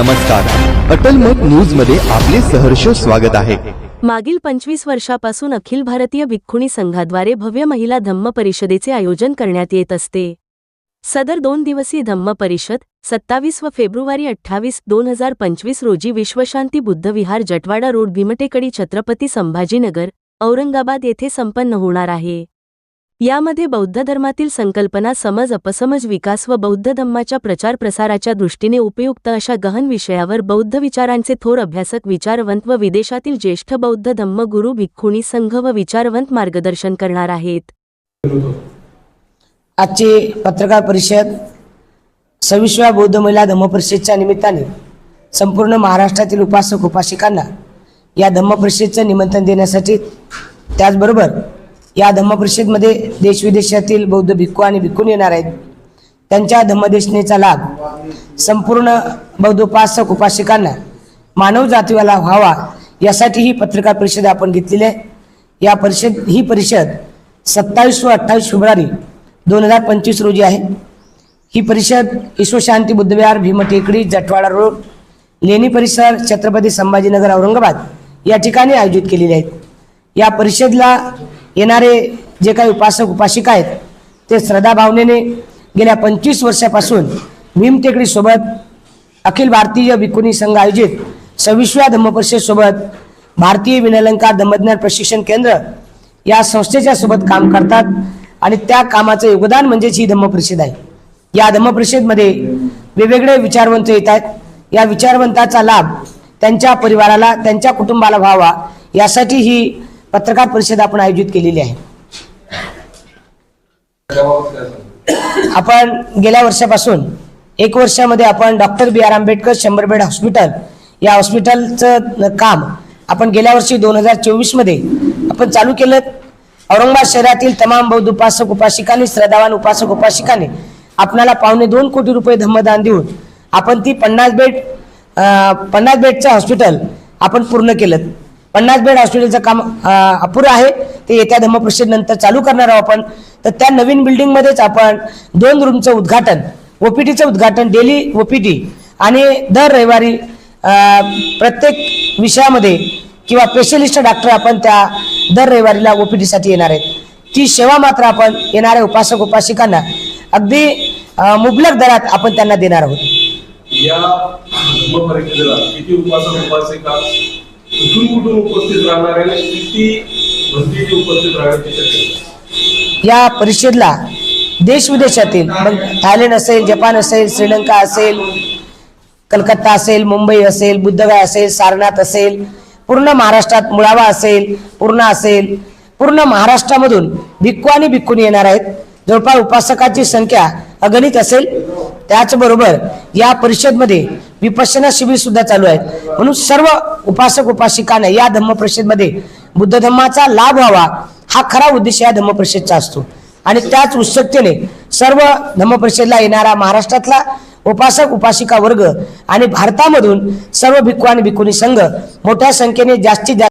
नमस्कार. अटल मत न्यूजमध्ये आपले सहर्ष स्वागत आहे. मागील पंचवीस वर्षापासून अखिल भारतीय भिक्खुणी संघाद्वारे भव्य महिला धम्म परिषदेचे आयोजन करण्यात येत असते. सदर दोन दिवसीय धम्म परिषद सत्तावीस व फेब्रुवारी अठ्ठावीस दोन हजार पंचवीस रोजी विश्वशांती बुद्धविहार जटवाडा रोड भीमटेकडी छत्रपती संभाजीनगर औरंगाबाद येथे संपन्न होणार आहे. यामध्ये बौद्ध धर्मातील संकल्पना समज अपसमज विकास व बौद्ध धम्माच्या प्रचार प्रसाराच्या दृष्टीने उपयुक्त अशा गहन विषयावर बौद्ध विचारांचे थोर अभ्यासक विचारवंत व विदेशातील ज्येष्ठ बौद्ध धम्म गुरु भिक्खुणी संघ व विचारवंत मार्गदर्शन करणार आहेत. आजची पत्रकार परिषद सव्वीसव्या बौद्ध महिला धम्म परिषदेच्या निमित्ताने संपूर्ण महाराष्ट्रातील उपासक उपासिकांना या धम्म परिषदेचं निमंत्रण देण्यासाठी त्याचबरोबर या धम्मपरिषदेमध्ये देशविदेशातील बौद्ध भिक्खू आणि भिक्खून येणार आहेत. त्यांच्या धम्मदेशनेचा लाभ संपूर्ण बौद्ध उपासक उपासिकांना मानव जातीवाला व्हावा यासाठी ही पत्रकार परिषद आपण घेतलेली आहे. या परिषद ही परिषद सत्तावीस व अठ्ठावीस फेब्रुवारी दोन हजार पंचवीस रोजी आहे. ही परिषद विश्वशांती बुद्धविहार भीमटेकडी जटवाडा रोड लेणी परिसर छत्रपती संभाजीनगर औरंगाबाद या ठिकाणी आयोजित केलेली आहेत. या परिषदेला येणारे जे काही उपासक उपासिका आहेत ते श्रद्धा भावनेने गेल्या पंचवीस वर्षापासून भीमटेकडीसोबत अखिल भारतीय भिक्खुनी संघ आयोजित सव्वीसव्या धम्मपरिषदेसोबत भारतीय विनयलंकार धम्मज्ञान प्रशिक्षण केंद्र या संस्थेच्या सोबत काम करतात आणि त्या कामाचं योगदान म्हणजेच ही धम्मपरिषद आहे. या धम्मपरिषदेमध्ये वेगवेगळे विचारवंत येत आहेत. या विचारवंताचा लाभ त्यांच्या परिवाराला त्यांच्या कुटुंबाला व्हावा यासाठी ही पत्रकार परिषद आपण आयोजित केलेली आहे. आपण गेल्या वर्षापासून एक वर्षामध्ये आपण डॉक्टर बी आर आंबेडकर शंभर बेड हॉस्पिटल या हॉस्पिटलचं काम आपण गेल्या वर्षी दोन हजार चोवीसमध्ये आपण चालू केलं. औरंगाबाद शहरातील तमाम बौद्ध उपासक उपासिकांनी श्रद्धावान उपासक उपासिकांनी आपणाला पावणे दोन कोटी रुपये धम्मदान देऊन आपण ती पन्नास बेड पन्नास बेडचं हॉस्पिटल आपण पूर्ण केलं. पन्नास बेड हॉस्पिटलचं काम अपुरं आहे. ते येत्या धम्मपरिषदेनंतर चालू करणार आहोत आपण. तर त्या नवीन बिल्डिंगमध्येच आपण दोन रूमचं उद्घाटन ओपीटीचं उद्घाटन डेली ओपीटी आणि दर रविवारी प्रत्येक विषयामध्ये किंवा स्पेशलिस्ट डॉक्टर आपण त्या दर रविवारीला ओपीटीसाठी येणार आहेत. ती सेवा मात्र आपण येणाऱ्या उपासक उपासिकांना अगदी मुबलक दरात आपण त्यांना देणार आहोत. या किती उपासक उपासिका कुठून कुठून उपस्थित राहणार आहे आणि किती भंतीचे उपस्थित राहण्याची शक्यता या परिषदेला देश विदेशातील मग थायलंड असेल जपान असेल श्रीलंका असेल कलकत्ता असेल मुंबई असेल बुद्धगाय असेल सारनाथ असेल पूर्ण महाराष्ट्रात मुळावा असेल पूर्ण असेल पूर्ण महाराष्ट्रामधून भिक्खू आणि भिक्खून येणार आहेत. जवळपास उपासकाची संख्या अगणित असेल. त्याचबरोबर या परिषदमध्ये विपश्यना शिबिर सुद्धा चालू आहेत. म्हणून सर्व उपासक उपासिकांना या धम्म परिषदमध्ये बुद्ध धम्माचा लाभ व्हावा हा खरा उद्देश या धम्म परिषदचा असतो. आणि त्याच उत्सुकतेने सर्व धम्म परिषदेला येणारा महाराष्ट्रातला उपासक उपासिका वर्ग आणि भारतामधून सर्व भिक्खू आणि भिक्खुनी संघ मोठ्या संख्येने जास्तीत जास्त